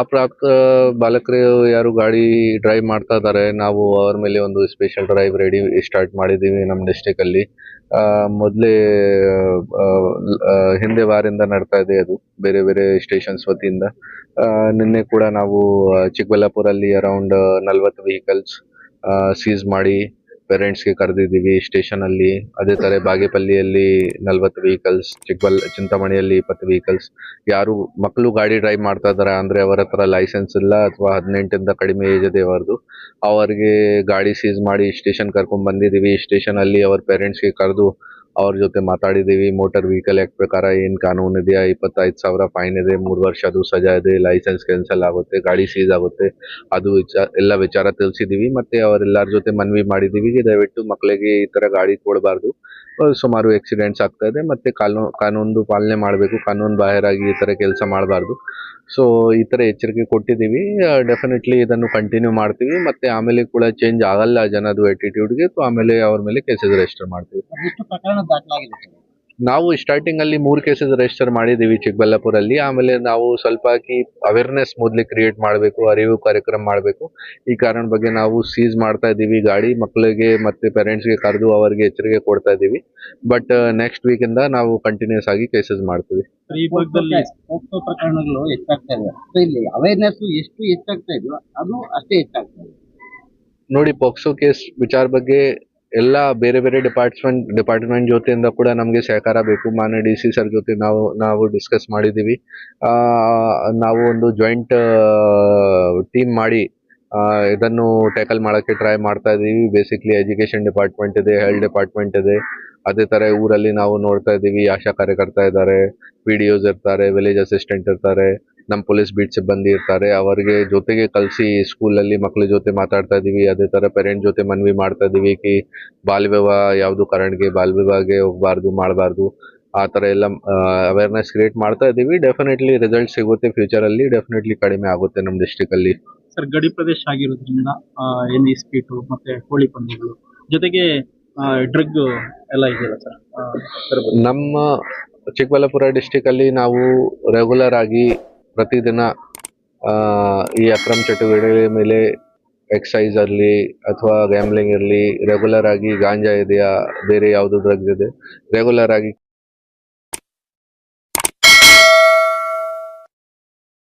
ಅಪ್ರಾಪ್ತ ಬಾಲಕರು ಯಾರು ಗಾಡಿ ಡ್ರೈವ್ ಮಾಡ್ತಾ ಇದ್ದಾರೆ, ನಾವು ಅವ್ರ ಮೇಲೆ ಒಂದು ಸ್ಪೆಷಲ್ ಡ್ರೈವ್ ರೆಡಿ ಸ್ಟಾರ್ಟ್ ಮಾಡಿದ್ದೀವಿ ನಮ್ಮ ಡಿಸ್ಟಿಕ್ ಅಲ್ಲಿ. ಮೊದ್ಲೇ ಹಿಂದೆ ವಾರಿಂದ ನಡ್ತಾ ಇದೆ ಅದು, ಬೇರೆ ಬೇರೆ ಸ್ಟೇಷನ್ಸ್ ವತಿಯಿಂದ. ನಿನ್ನೆ ಕೂಡ ನಾವು ಚಿಕ್ಕಬಳ್ಳಾಪುರ ಚಿಕ್ಕಬಳ್ಳಾಪುರಲ್ಲಿ ಅರೌಂಡ್ ನಲ್ವತ್ತು ವೆಹಿಕಲ್ಸ್ ಸೀಸ್ ಮಾಡಿ ಪೇರೆಂಟ್ಸ್ಗೆ ಕರೆದಿದ್ದೀವಿ ಸ್ಟೇಷನ್ ಅಲ್ಲಿ. ಅದೇ ತರ ಬಾಗೇಪಲ್ಲಿಯಲ್ಲಿ ನಲ್ವತ್ತು ವೆಹಿಕಲ್ಸ್ ಚಿಕ್ಕಬಳ್ಳ, ಚಿಂತಾಮಣಿಯಲ್ಲಿ ಇಪ್ಪತ್ತು ವೆಹಿಕಲ್ಸ್ ಯಾರು ಮಕ್ಕಳು ಗಾಡಿ ಡ್ರೈವ್ ಮಾಡ್ತಾ ಇದಾರೆ ಅಂದ್ರೆ ಅವರ ಹತ್ರ ಲೈಸೆನ್ಸ್ ಇಲ್ಲ ಅಥವಾ ಹದಿನೆಂಟಿಂದ ಕಡಿಮೆ ಏಜ್ ಇದೆ ಅವರದು ಅವರಿಗೆ ಗಾಡಿ ಸೀಸ್ ಮಾಡಿ ಸ್ಟೇಷನ್ ಕರ್ಕೊಂಡ್ ಅಲ್ಲಿ ಅವ್ರ ಪೇರೆಂಟ್ಸ್ಗೆ ಕರೆದು ಅವ್ರ ಜೊತೆ ಮಾತಾಡಿದ್ದೀವಿ ಮೋಟಾರ್ ವೆಹಿಕಲ್ ಆಕ್ಟ್ ಪ್ರಕಾರ ಏನು ಕಾನೂನು ಇದೆಯಾ? ಇಪ್ಪತ್ತೈದು ಸಾವಿರ ಫೈನ್ ಇದೆ. ಮೂರು ಅದು ಸಜಾ ಇದೆ. ಲೈಸೆನ್ಸ್ ಕ್ಯಾನ್ಸಲ್ ಆಗುತ್ತೆ. ಗಾಡಿ ಸೀಸ್ ಆಗುತ್ತೆ. ಅದು ವಿಚಾರ ಎಲ್ಲ ವಿಚಾರ ತಿಳಿಸಿದೀವಿ. ಮತ್ತೆ ಅವರೆಲ್ಲರ ಜೊತೆ ಮನವಿ ಮಾಡಿದೀವಿ. ದಯವಿಟ್ಟು ಮಕ್ಕಳಿಗೆ ಈ ತರ ಗಾಡಿ ಕೊಡಬಾರ್ದು. ಸುಮಾರು ಆಕ್ಸಿಡೆಂಟ್ಸ್ ಆಗ್ತಾ ಇದೆ. ಮತ್ತೆ ಕಾನೂನು ಪಾಲನೆ ಮಾಡಬೇಕು. ಕಾನೂನು ಬಾಹಿರಾಗಿ ಈ ತರ ಕೆಲಸ ಮಾಡಬಾರ್ದು. ಸೊ ಈ ತರ ಎಚ್ಚರಿಕೆ ಕೊಟ್ಟಿದ್ದೀವಿ ಡೆಫಿನೆಟ್ಲಿ ಇದನ್ನು ಕಂಟಿನ್ಯೂ ಮಾಡ್ತೀವಿ. ಮತ್ತೆ ಆಮೇಲೆ ಕೂಡ ಚೇಂಜ್ ಆಗಲ್ಲ ಜನದು attitude-ಗೆ ಸೊ ಆಮೇಲೆ ಅವ್ರ ಮೇಲೆ ಕೇಸಸ್ ರಿಜಿಸ್ಟರ್ ಮಾಡ್ತೀವಿ. ಎಷ್ಟು ಪ್ರಕರಣ ದಾಖಲಾಗಿದೆ? ನಾವು ಸ್ಟಾರ್ಟಿಂಗ್ ಅಲ್ಲಿ ಮೂರು ಕೇಸಸ್ ರಿಜಿಸ್ಟರ್ ಮಾಡಿದೀವಿ ಚಿಕ್ಕಬಳ್ಳಾಪುರಲ್ಲಿ. ಆಮೇಲೆ ನಾವು ಸ್ವಲ್ಪ ಅವೇರ್ನೆಸ್ ಮೊದಲೇ ಕ್ರಿಯೇಟ್ ಮಾಡಬೇಕು ಅರಿವು ಕಾರ್ಯಕ್ರಮ ಮಾಡಬೇಕು. ಈ ಕಾರಣ ಬಗ್ಗೆ ನಾವು ಸೀಸ್ ಮಾಡ್ತಾ ಇದ್ದೀವಿ ಗಾಡಿ ಮಕ್ಕಳಿಗೆ ಮತ್ತೆ ಪೇರೆಂಟ್ಸ್ಗೆ ಕರೆದು ಅವರಿಗೆ ಎಚ್ಚರಿಕೆ ಕೊಡ್ತಾ ಇದ್ದೀವಿ. ಬಟ್ ನೆಕ್ಸ್ಟ್ ವೀಕ್ ಇಂದ ನಾವು ಕಂಟಿನ್ಯೂಸ್ ಆಗಿ ಕೇಸಸ್ ಮಾಡ್ತೀವಿ. ಈ ಭಾಗದಲ್ಲಿ ಪೋಕ್ಸೋ ಪ್ರಕರಣಗಳು ಹೆಚ್ಚಾಗ್ತಾ ಇದೆ ಇಲ್ಲಿ ಅವೇರ್ನೆಸ್ ಎಷ್ಟು ಹೆಚ್ಚಾಗ್ತಾ ಇದೆಯೋ ಅದು ಅಷ್ಟೇ ಹೆಚ್ಚಾಗ್ತಾ ಇದೆ. ನೋಡಿ ಪೋಕ್ಸೋ ಕೇಸ್ ವಿಚಾರ ಬಗ್ಗೆ ಎಲ್ಲ ಬೇರೆ ಬೇರೆ ಡಿಪಾರ್ಟ್ಮೆಂಟ್ ಡಿಪಾರ್ಟ್ಮೆಂಟ್ ಜೊತೆಯಿಂದ ಕೂಡ ನಮಗೆ ಸಹಕಾರ ಬೇಕು. ಮಾನ್ಯ ಡಿ ಸಿ ಸರ್ ಜೊತೆ ನಾವು ನಾವು ಡಿಸ್ಕಸ್ ಮಾಡಿದ್ದೀವಿ ನಾವು ಒಂದು ಜಾಯಿಂಟ್ ಟೀಮ್ ಮಾಡಿ ಇದನ್ನು ಟ್ಯಾಕಲ್ ಮಾಡೋಕ್ಕೆ ಟ್ರೈ ಮಾಡ್ತಾ ಇದ್ದೀವಿ ಬೇಸಿಕ್ಲಿ ಎಜುಕೇಷನ್ ಡಿಪಾರ್ಟ್ಮೆಂಟ್ ಇದೆ ಹೆಲ್ತ್ ಡಿಪಾರ್ಟ್ಮೆಂಟ್ ಇದೆ. ಅದೇ ಥರ ಊರಲ್ಲಿ ನಾವು ನೋಡ್ತಾ ಇದ್ದೀವಿ ಆಶಾ ಕಾರ್ಯಕರ್ತ ಇದ್ದಾರೆ ಪಿ ಡಿ ಒಸ್ ಇರ್ತಾರೆ ವಿಲೇಜ್ ಅಸಿಸ್ಟೆಂಟ್ ಇರ್ತಾರೆ. ನಮ್ಮ ಪೊಲೀಸ್ ಬೀಟ್ ಸಿಬ್ಬಂದಿ ಇರ್ತಾರೆ ಅವರಿಗೆ ಜೊತೆಗೆ ಕಲಿಸಿ ಸ್ಕೂಲಲ್ಲಿ ಮಕ್ಕಳ ಜೊತೆ ಮಾತಾಡ್ತಾ ಇದೀವಿ ಅದೇ ತರ ಪೇರೆಂಟ್ ಜೊತೆ ಮನವಿ ಮಾಡ್ತಾ ಇದೀವಿ ಕಿ ಬಾಲ್ ವಿವಾಹ ಯಾವುದು ಕಾರಣಕ್ಕೆ ಬಾಲ್ ವಿವಾಹಗೆ ಹೋಗಬಾರ್ದು ಮಾಡಬಾರ್ದು ಆ ಥರ ಎಲ್ಲ ಅವೇರ್ನೆಸ್ ಕ್ರಿಯೇಟ್ ಮಾಡ್ತಾ ಇದೀವಿ. ಡೆಫಿನೆಟ್ಲಿ ರಿಸಲ್ಟ್ ಸಿಗುತ್ತೆ ಫ್ಯೂಚರ್ ಅಲ್ಲಿ ಡೆಫಿನೆಟ್ಲಿ ಕಡಿಮೆ ಆಗುತ್ತೆ ನಮ್ಮ ಡಿಸ್ಟಿಕಲ್ಲಿ ಸರ್ ಗಡಿ ಪ್ರದೇಶ ಆಗಿರೋದ್ರಿಂದ ಎನ್ ಇ ಸ್ಪೀಟು ಮತ್ತೆ ಕೋಳಿ ಪಂದ್ಯಗಳು ಜೊತೆಗೆ ಡ್ರಗ್ ಎಲ್ಲ ಇದೆಯಲ್ಲ ಸರ್ ನಮ್ಮ ಚಿಕ್ಕಬಳ್ಳಾಪುರ ಡಿಸ್ಟಿಕಲ್ಲಿ ನಾವು ರೆಗ್ಯುಲರ್ ಆಗಿ ಪ್ರತಿದಿನ ಈ ಅಕ್ರಮ ಚಟುವಟಿಕೆ ಮೇಲೆ ಎಕ್ಸೈಸ್ ಅಲ್ಲಿ ಅಥವಾ ಗ್ಯಾಮ್ಲಿಂಗ್ ಇರಲಿ ರೆಗ್ಯುಲರ್ ಆಗಿ ಗಾಂಜಾ ಇದೆಯಾ? ಬೇರೆ ಯಾವುದು ಡ್ರಗ್ಸ್ ಇದೆ? ರೆಗ್ಯುಲರ್ ಆಗಿ